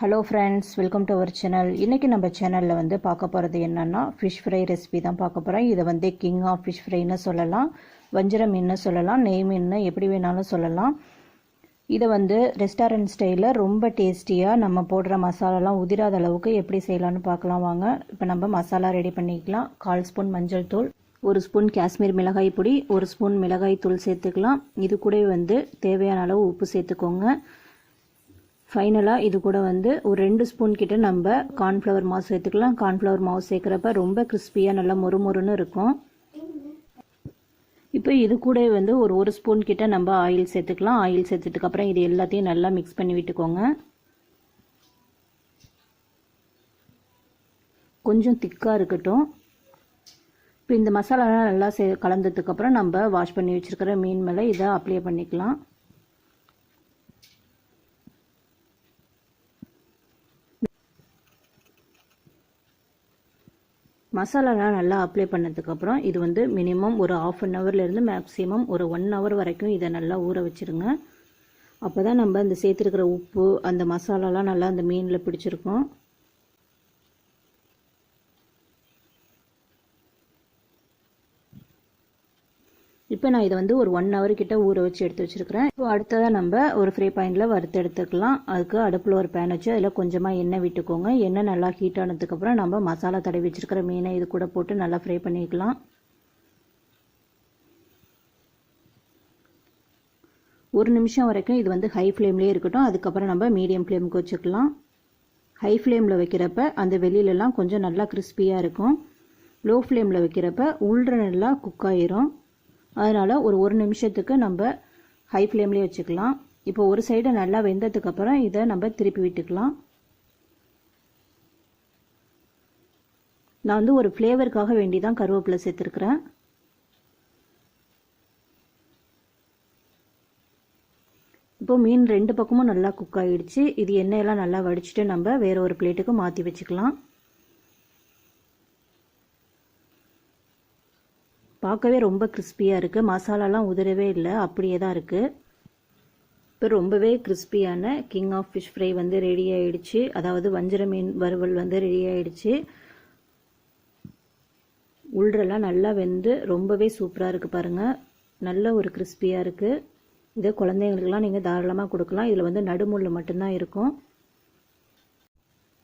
Hello friends welcome to our channel இன்றைக்கி நம்ம சேனலில் வந்து பார்க்க போகிறது என்னென்னா ஃபிஷ் ஃப்ரை ரெசிபி தான் பார்க்க போகிறோம் இதை வந்து கிங் ஆஃப் ஃபிஷ் ஃப்ரைன்னு சொல்லலாம் வஞ்சிர மீன் சொல்லலாம் நெய் மீன் எப்படி வேணாலும் சொல்லலாம். இதை வந்து ரெஸ்டாரண்ட் ஸ்டைலில் ரொம்ப டேஸ்டியாக நம்ம போடுற மசாலாலாம் உதிராத அளவுக்கு எப்படி செய்யலாம்னு பார்க்கலாம் வாங்க. இப்போ நம்ம மசாலா ரெடி பண்ணிக்கலாம். கால் ஸ்பூன் மஞ்சள் தூள் ஒரு ஸ்பூன் காஷ்மீர் மிளகாய் பொடி ஒரு ஸ்பூன் மிளகாய் தூள் சேர்த்துக்கலாம். இது கூட வந்து தேவையான அளவு உப்பு சேர்த்துக்கோங்க. ஃபைனலாக இது கூட வந்து ஒரு ரெண்டு ஸ்பூன் கிட்ட நம்ம கார்ன்ஃப்ளவர் மாவு சேர்த்துக்கலாம். கார்ன்ஃப்ளவர் மாவு சேர்க்குறப்ப ரொம்ப கிறிஸ்பியாக நல்லா மொறுமொறுன்னு இருக்கும். இப்போ இது கூட வந்து ஒரு ஒரு ஸ்பூன் கிட்ட நம்ம ஆயில் சேர்த்துக்கலாம். ஆயில் சேர்த்ததுக்கப்புறம் இது எல்லாத்தையும் நல்லா மிக்ஸ் பண்ணி விட்டுக்கோங்க. கொஞ்சம் திக்காக இருக்கட்டும். இப்போ இந்த மசாலாலாம் நல்லா சே கலந்ததுக்கப்புறம் நம்ம வாஷ் பண்ணி வச்சுருக்கிற மீன் மேலே இதை அப்ளை பண்ணிக்கலாம். மசாலாலாம் நல்லா அப்ளை பண்ணதுக்கப்புறம் இது வந்து மினிமம் ஒரு ஆஃப் அன் ஹவர்லேருந்து மேக்ஸிமம் ஒரு ஒன் ஹவர் வரைக்கும் இதை நல்லா ஊற வச்சுருங்க. அப்போ தான் நம்ம இந்த சேர்த்துருக்கிற உப்பு அந்த மசாலாலாம் நல்லா அந்த மீனில் பிடிச்சிருக்கும். இப்போ நான் இதை வந்து ஒரு ஒன் ஹவர் கிட்ட ஊற வச்சு எடுத்து வச்சிருக்கிறேன். இப்போ அடுத்ததாக நம்ம ஒரு ஃப்ரீ பாயிண்டில் வறுத்து எடுத்துக்கலாம். அதுக்கு அடுப்பில் ஒரு பேன் வச்சு அதில் கொஞ்சமாக எண்ணெய் விட்டுக்கோங்க. எண்ணெய் நல்லா ஹீட் ஆனதுக்கப்புறம் நம்ம மசாலா தடவி வச்சுருக்கிற மீனை இது கூட போட்டு நல்லா ஃப்ரை பண்ணிக்கலாம். ஒரு நிமிஷம் வரைக்கும் இது வந்து ஹை ஃப்ளேம்லேயே இருக்கட்டும். அதுக்கப்புறம் நம்ம மீடியம் ஃப்ளேமுக்கு வச்சுக்கலாம். ஹை ஃப்ளேமில் வைக்கிறப்ப அந்த வெளியிலலாம் கொஞ்சம் நல்லா கிறிஸ்பியாக இருக்கும். லோ ஃப்ளேமில் வைக்கிறப்ப உள்ற நல்லா குக் ஆயிரும். அதனால் ஒரு ஒரு நிமிஷத்துக்கு நம்ம ஹை ஃப்ளேம்லேயே வச்சுக்கலாம். இப்போ ஒரு சைடு நல்லா வெந்ததுக்கப்புறம் இதை நம்ம திருப்பி விட்டுக்கலாம். நான் வந்து ஒரு ஃப்ளேவருக்காக வேண்டி தான் கருவேப்பிலை சேர்த்துருக்குறேன். இப்போ மீன் ரெண்டு பக்கமும் நல்லா குக் ஆகிடுச்சு இது எண்ணெயெல்லாம் நல்லா வடிச்சிட்டு நம்ம வேற ஒரு பிளேட்டுக்கு மாற்றி வச்சுக்கலாம். பார்க்கவே ரொம்ப கிறிஸ்பியாக இருக்குது மசாலாலாம் உதிரவே இல்லை. அப்படியே தான் இருக்குது இப்போ ரொம்பவே கிறிஸ்பியான king of fish fry ready ready ஆகிடுச்சு அதாவது வஞ்சிர மீன் வறுவல் வந்து ரெடி ஆகிடுச்சு உள்றெல்லாம் நல்லா வெந்து ரொம்பவே சூப்பராக இருக்குது பாருங்கள் நல்ல ஒரு கிறிஸ்பியாக இருக்குது இதை குழந்தைங்களுக்கெல்லாம் நீங்கள் தாராளமாக கொடுக்கலாம். இதில் வந்து நடுமுள் மட்டும்தான் இருக்கும்.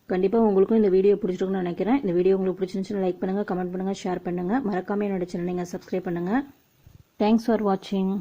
கண்டிப்பாக உங்களுக்கும் இந்த வீடியோ பிடிச்சிருக்குன்னு நினைக்கிறேன். இந்த வீடியோ உங்களுக்கு பிடிச்சிருந்துச்சுன்னா லைக் பண்ணுங்கள் கமெண்ட் பண்ணுங்கள் ஷேர் பண்ணுங்கள் மறக்காமல் என்னோட சேனல் நீங்கள் சப்ஸ்கிரைப் பண்ணுங்கள் தேங்க்ஸ் ஃபார் வாட்சிங்